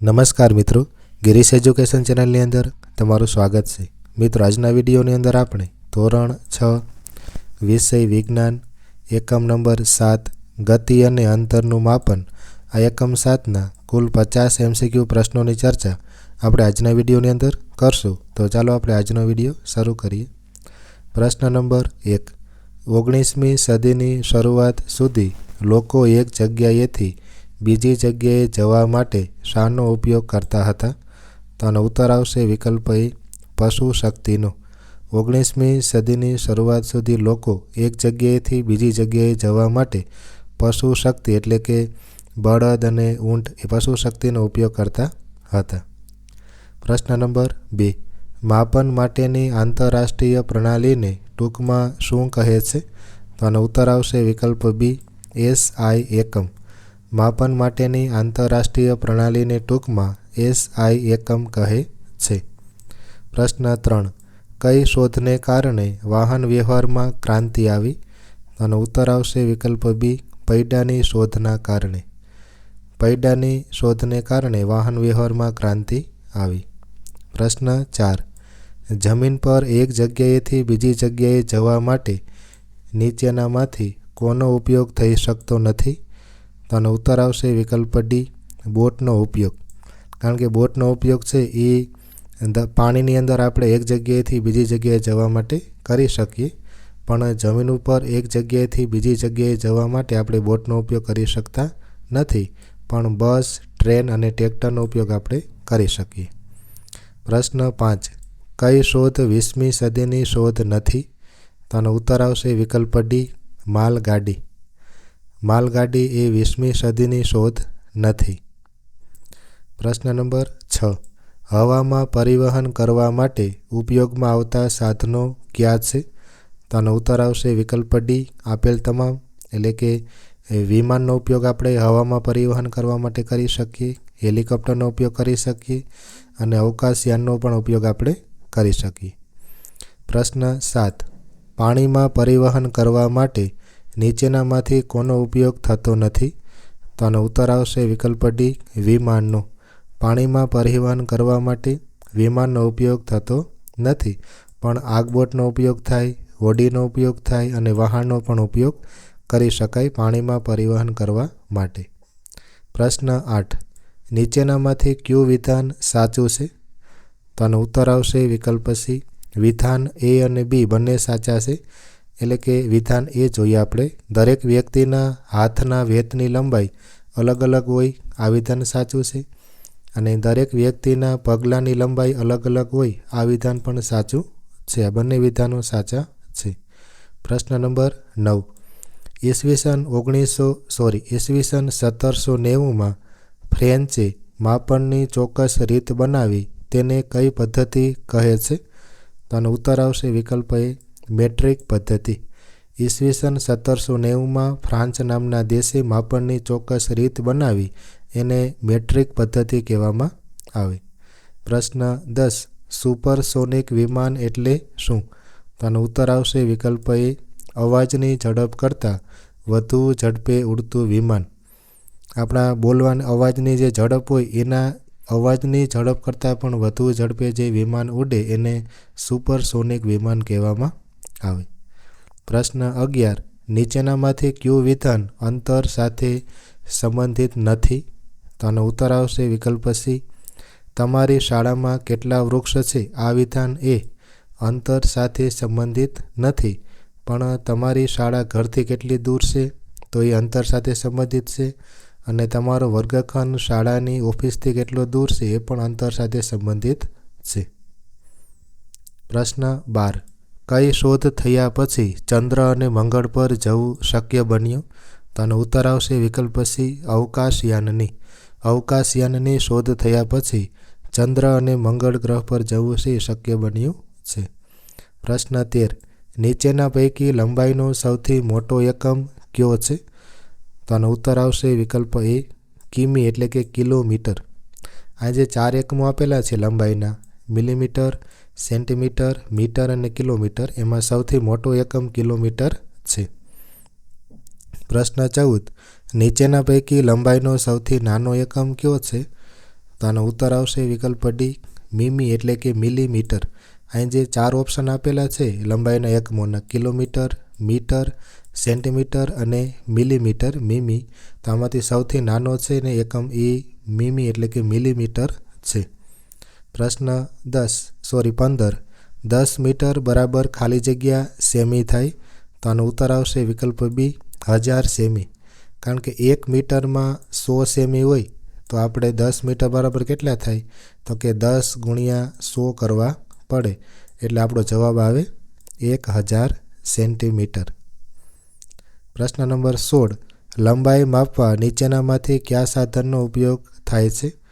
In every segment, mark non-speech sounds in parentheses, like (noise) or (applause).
નમસ્કાર મિત્રો, ગિરીશ એજ્યુકેશન ચેનલની અંદર તમારું સ્વાગત છે. મિત્રો, આજના વિડીયોની અંદર આપણે ધોરણ છ, વિષય વિજ્ઞાન, એકમ નંબર સાત, ગતિ અને અંતરનું માપન, આ એકમ સાતના કુલ પચાસ એમસીક્યુ પ્રશ્નોની ચર્ચા આપણે આજના વિડીયોની અંદર કરશું. તો ચાલો આપણે આજનો વીડિયો શરૂ કરીએ. પ્રશ્ન નંબર એક. ઓગણીસમી સદીની શરૂઆત સુધી લોકો એક જગ્યાએથી બીજી જગ્યાએ જવા માટે શાનો ઉપયોગ કરતા હતા. તો ઉત્તર આવશે વિકલ્પ એ પશુ શક્તિનો. ઓગણીસમી સદીની શરૂઆત સુધી લોકો એક જગ્યાએથી બીજી જગ્યાએ જવા માટે પશુ શક્તિ એટલે કે બળદ અને ઊંટ એ પશુ શક્તિનો ઉપયોગ કરતા હતા. પ્રશ્ન નંબર બે. માપન માટેની આંતરરાષ્ટ્રીય પ્રણાલીને ટૂંકમાં શું કહે છે? તો આનો ઉત્તર આવશે વિકલ્પ બી એસ આઈ એકમ. માપન માટેની આંતરરાષ્ટ્રીય પ્રણાલીને ટૂંકમાં એસ આઈ એકમ કહે છે. પ્રશ્ન ત્રણ. કઈ શોધને કારણે વાહન વ્યવહારમાં ક્રાંતિ આવી? અને ઉત્તર આવશે વિકલ્પ બી, પૈડાની શોધના કારણે. પૈડાની શોધને કારણે વાહન વ્યવહારમાં ક્રાંતિ આવી. પ્રશ્ન ચાર. જમીન પર એક જગ્યાએથી બીજી જગ્યાએ જવા માટે નીચેનામાંથી કોનો ઉપયોગ થઈ શકતો નથી? તો ઉત્તર આવશે વિકલ્પ ડી બોટનો ઉપયોગ. કારણ કે બોટનો ઉપયોગ છે એ પાણીની અંદર આપણે એક જગ્યાએથી બીજી જગ્યાએ જવા માટે કરી શકીએ. પણ જમીન ઉપર એક જગ્યાએથી બીજી જગ્યાએ જવા માટે આપણે બોટનો ઉપયોગ કરી શકતા નથી. પણ બસ, ટ્રેન અને ટ્રેક્ટરનો ઉપયોગ આપણે કરી શકીએ. પ્રશ્ન પાંચ. કઈ શોધ વીસમી સદીની શોધ નથી? તો ઉત્તર આવશે વિકલ્પ ડી માલગાડી. માલગાડી એ વીસમી સદીની શોધ નથી. પ્રશ્ન નંબર છ. હવામાં પરિવહન કરવા માટે ઉપયોગમાં આવતા સાધનો કયા છે? તેનો ઉત્તર આવશે વિકલ્પ ડી આપેલ તમામ. એટલે કે વિમાનનો ઉપયોગ આપણે હવામાં પરિવહન કરવા માટે કરી શકીએ, હેલિકોપ્ટરનો ઉપયોગ કરી શકીએ, અને અવકાશયાનનો પણ ઉપયોગ આપણે કરી શકીએ. પ્રશ્ન સાત. પાણીમાં પરિવહન કરવા માટે નીચેનામાંથી કોનો ઉપયોગ થતો નથી? તો આનો ઉત્તર આવશે વિકલ્પ ડી વિમાનનો. પાણીમાં પરિવહન કરવા માટે વિમાનનો ઉપયોગ થતો નથી, પણ આગબોટનો ઉપયોગ થાય હોડીનો ઉપયોગ થાય અને વહાણનો પણ ઉપયોગ કરી શકાય પાણીમાં પરિવહન કરવા માટે. પ્રશ્ન આઠ. નીચેનામાંથી ક્યુ વિધાન સાચું છે? તો આનો ઉત્તર આવશે વિકલ્પ સી વિધાન એ અને બી બંને સાચા છે. એટલે કે વિધાન એ જોઈએ આપણે. દરેક વ્યક્તિના હાથના વેતની લંબાઈ અલગ અલગ હોય, આ વિધાન સાચું છે. અને દરેક વ્યક્તિના પગલાંની લંબાઈ અલગ અલગ હોય, આ વિધાન પણ સાચું છે. આ બંને વિધાનો સાચા છે. પ્રશ્ન નંબર નવ. ઈસવીસન ઓગણીસો, સોરી, ઈસવીસન સત્તરસો નેવુંમાં ફ્રેન્ચે માપણની ચોક્કસ રીત બનાવી તેને કઈ પદ્ધતિ કહે છે? તો આનો ઉત્તર આવશે વિકલ્પ એ મેટ્રિક પદ્ધતિ. ઈસવીસન સત્તરસો નેવુંમાં ફ્રાન્સ નામના દેશે માપણની ચોક્કસ રીત બનાવી એને મેટ્રિક પદ્ધતિ કહેવામાં આવે. પ્રશ્ન દસ, સુપરસોનિક વિમાન એટલે શું? તેનો ઉત્તર આવશે વિકલ્પ એ, અવાજની ઝડપ કરતાં વધુ ઝડપે ઉડતું વિમાન. આપણા બોલવાના અવાજની જે ઝડપ હોય, એના અવાજની ઝડપ કરતાં પણ વધુ ઝડપે જે વિમાન ઉડે એને સુપરસોનિક વિમાન કહેવામાં આવે. પ્રશ્ન અગિયાર. નીચેનામાંથી કયું વિધાન અંતર સાથે સંબંધિત નથી? તો આનો ઉત્તર આવશે વિકલ્પ સી. તમારી શાળામાં કેટલા વૃક્ષ છે? આ વિધાન એ અંતર સાથે સંબંધિત નથી, પણ તમારી શાળા ઘરથી કેટલી દૂર છે? તો એ અંતર સાથે સંબંધિત છે. અને તમારો વર્ગખંડ શાળાની ઓફિસથી કેટલો દૂર છે? એ પણ અંતર સાથે સંબંધિત છે. પ્રશ્ન બાર. કઈ શોધ થયા પછી ચંદ્ર અને મંગળ પર જવું શક્ય બન્યું? તો ઉત્તર આવશે વિકલ્પ સી અવકાશયાનની. અવકાશયાનની શોધ થયા પછી ચંદ્ર અને મંગળ ગ્રહ પર જવું છે શક્ય બન્યું છે? પ્રશ્ન તેર. નીચેના પૈકી લંબાઈનો સૌથી મોટો એકમ કયો છે? તો ઉત્તર આવશે વિકલ્પ એ, કિમી એટલે કે કિલોમીટર. આ જે ચાર એકમો આપેલા છે લંબાઈના. મિલીમીટર સેન્ટીમીટર, મીટર અને કિલોમીટર એમાં સૌથી મોટો એકમ કિલોમીટર છે. પ્રશ્ન ચૌદ. નીચેના પૈકી લંબાઈનો સૌથી નાનો એકમ કયો છે? તો આનો ઉત્તર આવશે વિકલ્પ ડી મીમી એટલે કે મિલીમીટર. અહીં જે ચાર ઓપ્શન આપેલા છે, લંબાઈના એકમોના કિલોમીટર, મીટર, સેન્ટીમીટર અને મિલીમીટર, મીમી. તો આમાંથી સૌથી નાનો છે ને એકમ એ મીમી એટલે કે મિલીમીટર છે. પ્રશ્ન દસ, સોરી પંદર. દસ મીટર બરાબર ખાલી જગ્યા સેમી થાય તો આનો ઉત્તર આવશે વિકલ્પ બી હજાર સેમી. કારણ કે એક મીટરમાં સો સેમી હોય તો આપણે દસ મીટર બરાબર કેટલા થાય? તો કે દસ ગુણ્યા સો કરવા પડે. એટલે આપણો જવાબ આવે એક હજાર સેન્ટીમીટર. પ્રશ્ન નંબર સોળ. લંબાઈ માપવા નીચેનામાંથી કયા સાધનનો ઉપયોગ થાય છે?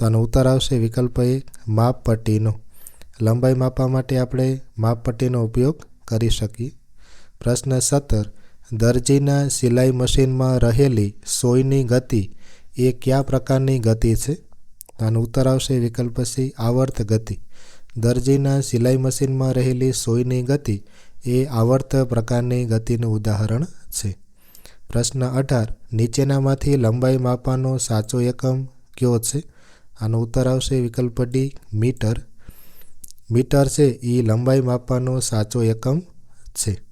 તો આનો ઉત્તર આવશે વિકલ્પ એક માપપટ્ટીનો લંબાઈ માપવા માટે આપણે માપપટ્ટીનો ઉપયોગ કરી શકીએ. પ્રશ્ન સત્તર, દરજીના સિલાઈ મશીનમાં રહેલી સોયની ગતિ એ કયા પ્રકારની ગતિ છે? આનો ઉત્તર આવશે વિકલ્પ સી, આવર્ત ગતિ. દરજીના સિલાઈ મશીનમાં રહેલી સોયની ગતિ એ આવર્ત પ્રકારની ગતિનું ઉદાહરણ છે. પ્રશ્ન અઢાર, નીચેનામાંથી લંબાઈ માપવાનો સાચો એકમ કયો છે? આનો ઉત્તર આવશે વિકલ્પ ડી મીટર. મીટર છે એ લંબાઈ માપવાનો સાચો એકમ છે.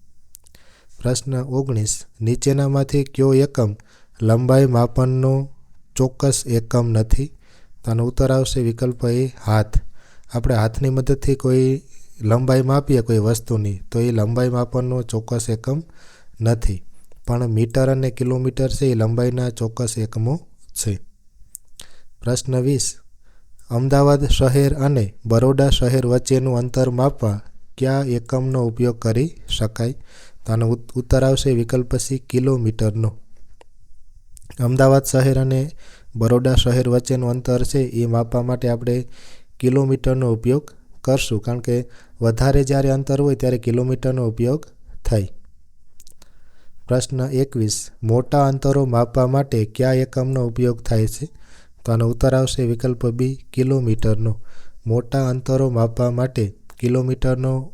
પ્રશ્ન ઓગણીસ, નીચેનામાંથી કયો એકમ લંબાઈ માપનનો ચોક્કસ એકમ નથી? તેનો ઉત્તર આવશે વિકલ્પ એ હાથ. આપણે હાથની મદદથી કોઈ લંબાઈ માપીએ કોઈ વસ્તુની, તો એ લંબાઈ માપનનો ચોક્કસ એકમ નથી. પણ મીટર અને કિલોમીટર છે, એ લંબાઈના ચોક્કસ એકમો છે. પ્રશ્ન વીસ. અમદાવાદ શહેર અને બરોડા શહેર વચ્ચેનું અંતર માપવા કયા એકમનો ઉપયોગ કરી શકાય? તો ઉત્તર આવશે વિકલ્પ સી, કિલોમીટરનો. અમદાવાદ શહેર અને બરોડા શહેર વચ્ચેનું અંતર છે એ માપવા માટે આપણે કિલોમીટરનો ઉપયોગ કરશું, કારણ કે વધારે જ્યારે અંતર હોય ત્યારે કિલોમીટરનો ઉપયોગ થાય. પ્રશ્ન એકવીસ. મોટા અંતરો માપવા માટે કયા એકમનો ઉપયોગ થાય છે? તો આનો ઉત્તર આવશે વિકલ્પ બી કિલોમીટરનો. મોટા અંતરો માપવા માટે કિલોમીટરનો,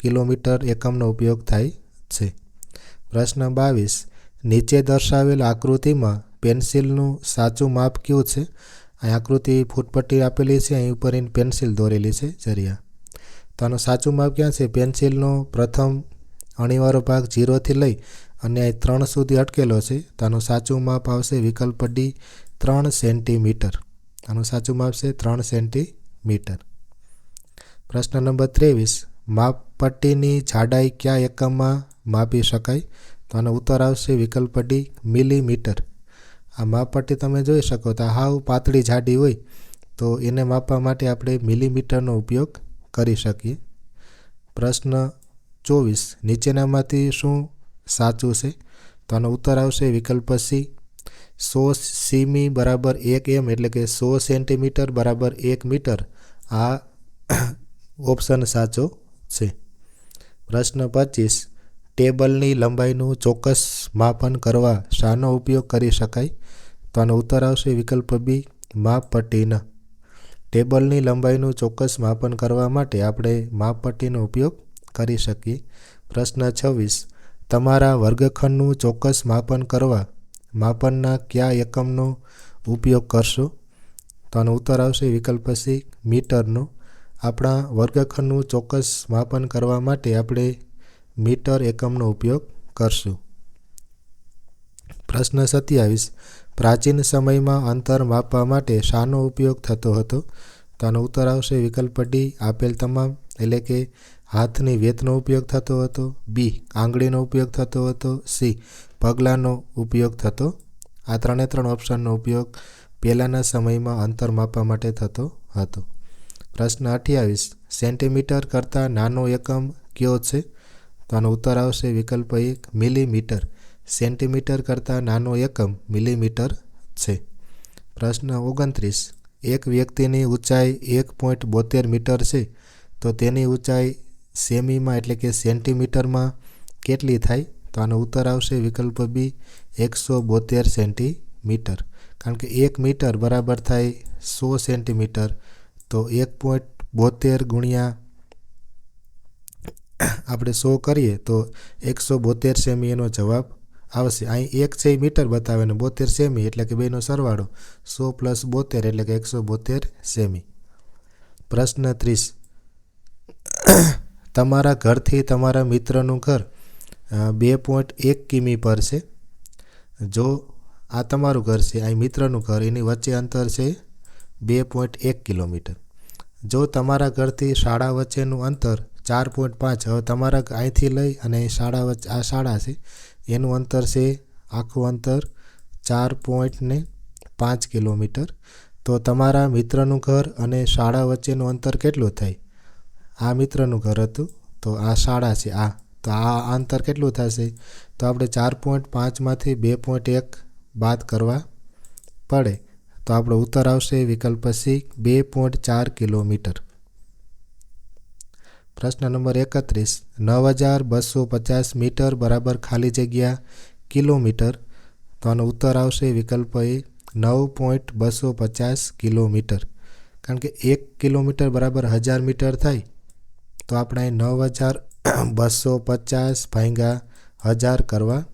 કિલોમીટર એકમનો ઉપયોગ થાય છે. પ્રશ્ન બાવીસ. નીચે દર્શાવેલ આકૃતિમાં પેન્સિલનું સાચું માપ કયું છે? અહીં આકૃતિ ફૂટપટ્ટી આપેલી છે, અહીં ઉપર એની પેન્સિલ દોરેલી છે, જરિયા. તો આનું સાચું માપ ક્યાં છે? પેન્સિલનો પ્રથમ અણીવાળો ભાગ જીરોથી લઈ અને અહીં ત્રણ સુધી અટકેલો છે. તો આનું સાચું માપ આવશે વિકલ્પ ડી ત્રણ સેન્ટીમીટર. આનું સાચું માપ છે ત્રણ સેન્ટીમીટર. પ્રશ્ન નંબર ત્રેવીસ, માપપટ્ટીની જાડાઈ કયા એકમમાં માપી શકાય? તો આનો ઉત્તર આવશે વિકલ્પ ડી, મિલીમીટર. આ માપપટ્ટી તમે જોઈ શકો તો હાવ પાતળી જાડી હોય, તો એને માપવા માટે આપણે મિલીમીટરનો ઉપયોગ કરી શકીએ. પ્રશ્ન ચોવીસ, નીચેનામાંથી શું સાચું છે? તો આનો ઉત્તર આવશે વિકલ્પ સી સો સીમી બરાબર એક એમ એટલે કે સો સેન્ટીમીટર બરાબર એક મીટર આ (coughs) ઓપ્શન સાચો છે. પ્રશ્ન પચીસ. ટેબલની લંબાઈનું ચોક્કસ માપન કરવા શાનો ઉપયોગ કરી શકાય? તો આનો ઉત્તર આવશે વિકલ્પ બી, માપપટ્ટીના. ટેબલની લંબાઈનું ચોક્કસ માપન કરવા માટે આપણે માપપટ્ટીનો ઉપયોગ કરી શકીએ. પ્રશ્ન છવ્વીસ. તમારા વર્ગખંડનું ચોક્કસ માપન કરવા માપનના કયા એકમનો ઉપયોગ કરશો? તો આનો ઉત્તર આવશે વિકલ્પ સી મીટરનો. આપણા વર્ગખંડનું ચોક્કસ માપન કરવા માટે આપણે મીટર એકમનો ઉપયોગ કરશું. પ્રશ્ન સત્યાવીસ. પ્રાચીન સમયમાં અંતર માપવા માટે શાનો ઉપયોગ થતો હતો? તો આનો ઉત્તર આવશે વિકલ્પ ડી, આપેલ તમામ, એટલે કે હાથની વેતનો ઉપયોગ થતો હતો. બી, આંગળીનો ઉપયોગ થતો હતો. સી પગલાંનો ઉપયોગ થતો? આ ત્રણે ત્રણ ઓપ્શનનો ઉપયોગ પહેલાંના સમયમાં અંતર માપવા માટે થતો હતો. પ્રશ્ન અઠ્યાવીસ, સેન્ટીમીટર કરતાં નાનો એકમ કયો છે? તો આનો ઉત્તર આવશે વિકલ્પ એક, મિલીમીટર. સેન્ટીમીટર કરતાં નાનો એકમ મિલીમીટર છે. પ્રશ્ન ઓગણત્રીસ, એક વ્યક્તિની ઊંચાઈ એક પોઈન્ટ બોતેર મીટર છે, તો તેની ઊંચાઈ સેમીમાં એટલે કે સેન્ટીમીટરમાં કેટલી થાય? તો આનો ઉત્તર આવશે વિકલ્પ બી એકસો બોતેર સેન્ટીમીટર. કારણ કે એક મીટર બરાબર થાય સો સેન્ટીમીટર, તો એક પોઈન્ટ બોતેર ગુણ્યા આપણે સો કરીએ, તો એકસો બોતેર સેમી એનો જવાબ આવશે. અહીં એક છે મીટર બતાવે ને બોતેર સેમી એટલે કે બેનો સરવાળો. સો પ્લસ બોતેર એટલે કે એકસો બોતેર સેમી. પ્રશ્ન ત્રીસ. તમારા ઘરથી તમારા મિત્રનું ઘર બે પોઈન્ટ એક કિમી પર છે. જો આ તમારું ઘર છે અહીં મિત્રનું ઘર, એની વચ્ચે અંતર છે બે પોઈન્ટ એક કિલોમીટર. જો તમારા ઘરથી શાળા વચ્ચેનું અંતર ચાર પોઈન્ટ પાંચ, હવે તમારા અહીંથી લઈ અને શાળા વચ્ચે આ શાળા છે, એનું અંતર છે આખું અંતર ચાર પોઈન્ટ ને પાંચ કિલોમીટર. તો તમારા મિત્રનું ઘર અને શાળા વચ્ચેનું અંતર કેટલું થાય? આ મિત્રનું ઘર હતું, તો આ શાળા છે, આ. તો આ અંતર કેટલું થશે? તો આપણે ચાર પોઈન્ટ પાંચમાંથી બે પોઈન્ટ એક બાદ કરવા પડે. તો આપણો ઉત્તર આવશે વિકલ્પ સી, બે પોઈન્ટ ચાર કિલોમીટર. પ્રશ્ન નંબર એકત્રીસ. નવ હજાર બસો પચાસ મીટર બરાબર ખાલી જગ્યા કિલોમીટર. તો આનો ઉત્તર આવશે વિકલ્પ એ, નવ પોઈન્ટ બસો પચાસ કિલોમીટર. કારણ કે એક કિલોમીટર બરાબર હજાર મીટર થાય. તો આપણે નવ હજાર બસો પચાસ ભાંગા હજાર કરવા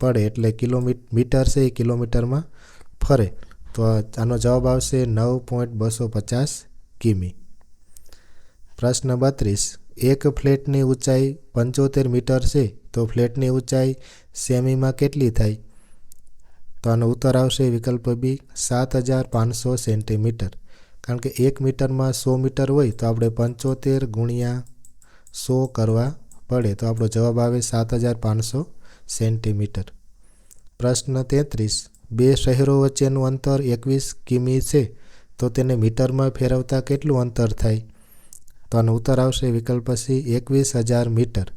પડે એટલે કિલોમીટર છે એ કિલોમીટરમાં ફરે. તો આનો જવાબ આવશે નવ પોઈન્ટ બસો પચાસ કિમી. પ્રશ્ન બત્રીસ. એક ફ્લેટની ઊંચાઈ પંચોતેર મીટર છે, તો ફ્લેટની ઊંચાઈ સેમીમાં કેટલી થાય? તો આનો ઉત્તર આવશે વિકલ્પ બી, સાત હજાર પાંચસો સેન્ટીમીટર. કારણ કે એક મીટરમાં સો મીટર હોય, તો આપણે પંચોતેર ગુણ્યા સો કરવા પડે તો આપણો જવાબ આવે સાત હજાર પાંચસો સેન્ટીમીટર. પ્રશ્ન તેત્રીસ, બે શહેરો વચ્ચેનું અંતર એકવીસ કિમી છે, તો તેને મીટરમાં ફેરવતા કેટલું અંતર થાય? તો આનો ઉત્તર આવશે વિકલ્પ સી એકવીસ હજાર મીટર.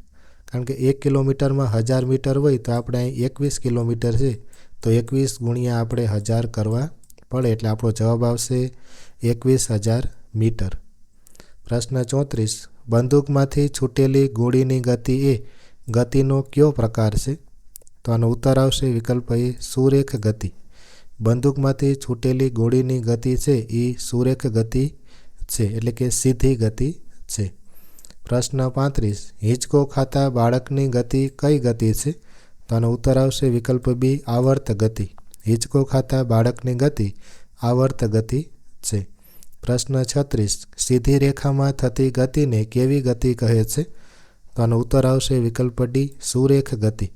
કારણ કે એક કિલોમીટરમાં હજાર મીટર હોય તો આપણે અહીં એકવીસ કિલોમીટર છે, તો એકવીસ ગુણ્યા આપણે હજાર કરવા પડે એટલે આપણો જવાબ આવશે એકવીસ હજાર મીટર. પ્રશ્ન ચોત્રીસ બંદૂકમાંથી છૂટેલી ગોળીની ગતિ એ ગતિનો કયો પ્રકાર છે? તો આનો ઉત્તર આવશે વિકલ્પ એ સુરેખ ગતિ. બંદૂકમાંથી છૂટેલી ગોળીની ગતિ છે એ સુરેખ ગતિ છે, એટલે કે સીધી ગતિ છે. પ્રશ્ન પાંત્રીસ, હિંચકો ખાતા બાળકની ગતિ કઈ ગતિ છે? તો આનો ઉત્તર આવશે વિકલ્પ બી આવર્ત ગતિ. હિંચકો ખાતા બાળકની ગતિ આવર્ત ગતિ છે. પ્રશ્ન છત્રીસ, સીધી રેખામાં થતી ગતિને કેવી ગતિ કહે છે? તો આનો ઉત્તર આવશે વિકલ્પ ડી, સુરેખ ગતિ.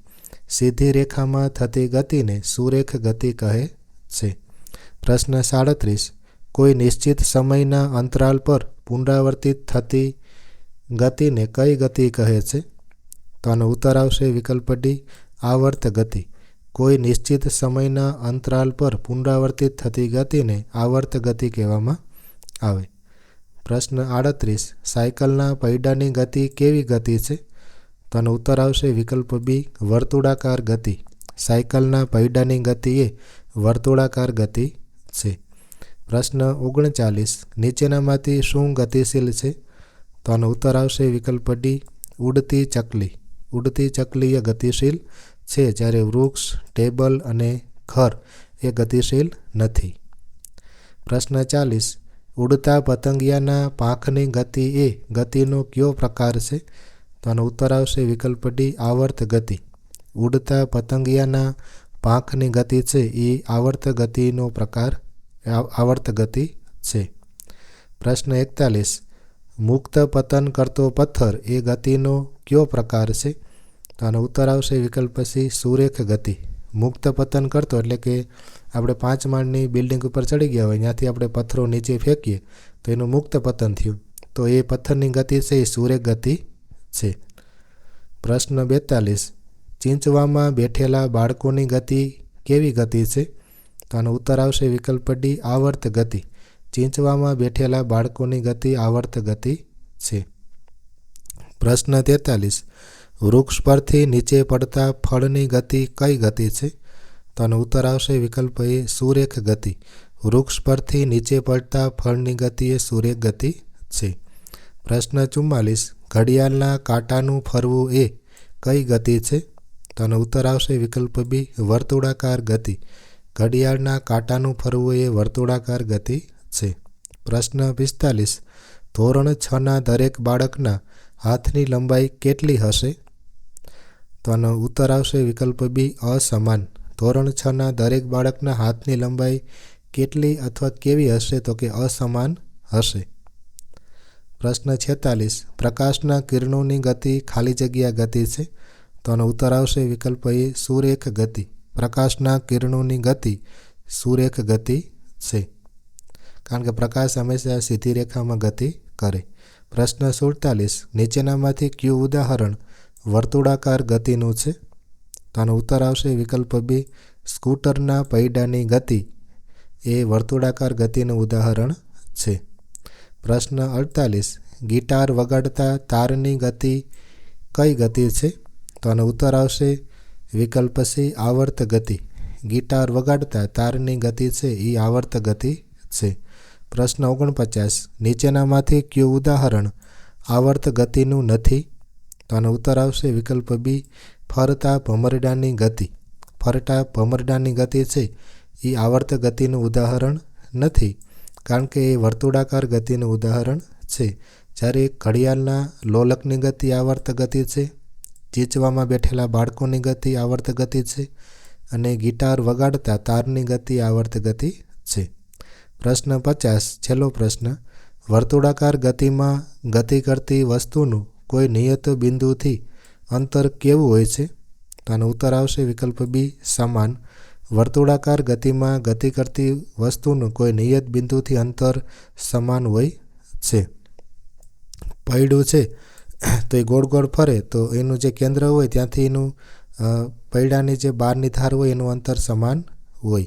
સીધી રેખામાં થતી ગતિને સુરેખ ગતિ કહે છે. પ્રશ્ન સાડત્રીસ, કોઈ નિશ્ચિત સમયના અંતરાલ પર પુનરાવર્તિત થતી ગતિને કઈ ગતિ કહે છે? તો આનો ઉત્તર આવશે વિકલ્પ ડી, આવર્ત ગતિ. કોઈ નિશ્ચિત સમયના અંતરાલ પર પુનરાવર્તિત થતી ગતિને આવર્ત ગતિ કહેવામાં આવે. પ્રશ્ન આડત્રીસ, સાયકલના પૈડાની ગતિ કેવી ગતિ છે? તો આનો ઉત્તર આવશે વિકલ્પ બી, વર્તુળાકાર ગતિ. સાયકલના પૈડાની ગતિ એ વર્તુળાકાર ગતિ છે. પ્રશ્ન ઓગણચાલીસ, નીચેનામાંથી શું ગતિશીલ છે? તો આનો ઉત્તર આવશે વિકલ્પ ડી, ઉડતી ચકલી. ઉડતી ચકલી એ ગતિશીલ છે જ્યારે વૃક્ષ, ટેબલ અને ઘર એ ગતિશીલ નથી. પ્રશ્ન ચાલીસ ઉડતા પતંગિયાના પાંખની ગતિ એ ગતિનો કયો પ્રકાર છે? તો આનો ઉત્તર આવશે વિકલ્પ ડી, આવર્ત ગતિ. ઉડતા પતંગિયાના પાંખની ગતિ છે એ આવર્ત ગતિનો પ્રકાર આવર્ત ગતિ છે. પ્રશ્ન એકતાલીસ. મુક્ત પતન કરતો પથ્થર એ ગતિનો કયો પ્રકાર છે? તો આનો ઉત્તર આવશે વિકલ્પ સી, સુરેખ ગતિ. મુક્ત પતન કરતો એટલે કે આપણે પાંચ માળની બિલ્ડિંગ ઉપર ચડી ગયા હોય, ત્યાંથી આપણે પથ્થરો નીચે ફેંકીએ, તો એનું મુક્ત પતન થયું. તો એ પથ્થરની ગતિ છે, એ સૂર્ય ગતિ છે. પ્રશ્ન બેતાલીસ. ચીંચવામાં બેઠેલા બાળકોની ગતિ કેવી ગતિ છે? તો આનો ઉત્તર આવશે વિકલ્પ ડી આવર્ત ગતિ. ચીંચવામાં બેઠેલા બાળકોની ગતિ આવર્ત ગતિ છે. પ્રશ્ન તેતાલીસ. વૃક્ષ પરથી નીચે પડતા ફળની ગતિ કઈ ગતિ છે? તો આનો ઉત્તર આવશે વિકલ્પ એ સુરેખ ગતિ. વૃક્ષ પરથી નીચે પડતા ફળની ગતિ એ સુરેખ ગતિ છે. પ્રશ્ન ચુમ્માલીસ. ઘડિયાળના કાંટાનું ફરવું એ કઈ ગતિ છે? તો આનો ઉત્તર આવશે વિકલ્પ બી વર્તુળાકાર ગતિ. ઘડિયાળના કાંટાનું ફરવું એ વર્તુળાકાર ગતિ છે. પ્રશ્ન પિસ્તાલીસ. ધોરણ છના દરેક બાળકના હાથની લંબાઈ કેટલી હશે? તો આનો ઉત્તર આવશે વિકલ્પ બી અસમાન. ધોરણ છના દરેક બાળકના હાથની લંબાઈ કેટલી અથવા કેવી હશે તો કે અસમાન હશે? પ્રશ્ન છેતાલીસ. પ્રકાશના કિરણોની ગતિ ખાલી જગ્યા ગતિ છે? તો આનો ઉત્તર આવશે વિકલ્પ એ સુરેખ ગતિ. પ્રકાશના કિરણોની ગતિ સુરેખ ગતિ છે. કારણ કે પ્રકાશ હંમેશા સીધી રેખામાં ગતિ કરે. પ્રશ્ન સુડતાલીસ. નીચેનામાંથી કયું ઉદાહરણ વર્તુળાકાર ગતિનું છે. તો ઉત્તર આવશે વિકલ્પ બી. સ્કૂટરના પૈડાની ગતિ એ વર્તુળાકાર ગતિનું ઉદાહરણ છે. પ્રશ્ન અડતાલીસ. ગિટાર વગાડતા તારની ગતિ કઈ ગતિ છે? તો આનો ઉત્તર આવશે વિકલ્પ સી, આવર્ત ગતિ. ગિટાર વગાડતા તારની ગતિ છે, એ આવર્ત ગતિ છે. પ્રશ્ન ઓગણપચાસ. નીચેનામાંથી કયું ઉદાહરણ? આવર્ત ગતિનું નથી. તો આનો ઉત્તર આવશે વિકલ્પ બી ફરતા ભમરડાની ગતિ. ફરતા ભમરડાની ગતિ છે એ આવર્ત ગતિનું ઉદાહરણ નથી, કારણ કે એ વર્તુળાકાર ગતિનું ઉદાહરણ છે. જ્યારે ઘડિયાળના લોલકની ગતિ આવર્ત ગતિ છે, ચીચવામાં બેઠેલા બાળકોની ગતિ આવર્ત ગતિ છે અને ગિટાર વગાડતા તારની ગતિ આવર્ત ગતિ છે. પ્રશ્ન પચાસ, છેલ્લો પ્રશ્ન, વર્તુળાકાર ગતિમાં ગતિ કરતી વસ્તુનું કોઈ નિયત બિંદુથી અંતર કેવું હોય છે? તો આનો ઉત્તર આવશે વિકલ્પ બી સમાન. વર્તુળાકાર ગતિમાં ગતિ કરતી વસ્તુનું કોઈ નિયત બિંદુથી અંતર સમાન હોય છે. પૈડું છે, તો એ ગોળ ગોળ ફરે, તો એનું જે કેન્દ્ર હોય ત્યાંથી એનું પૈડાની જે બહારની ધાર હોય એનું અંતર સમાન હોય.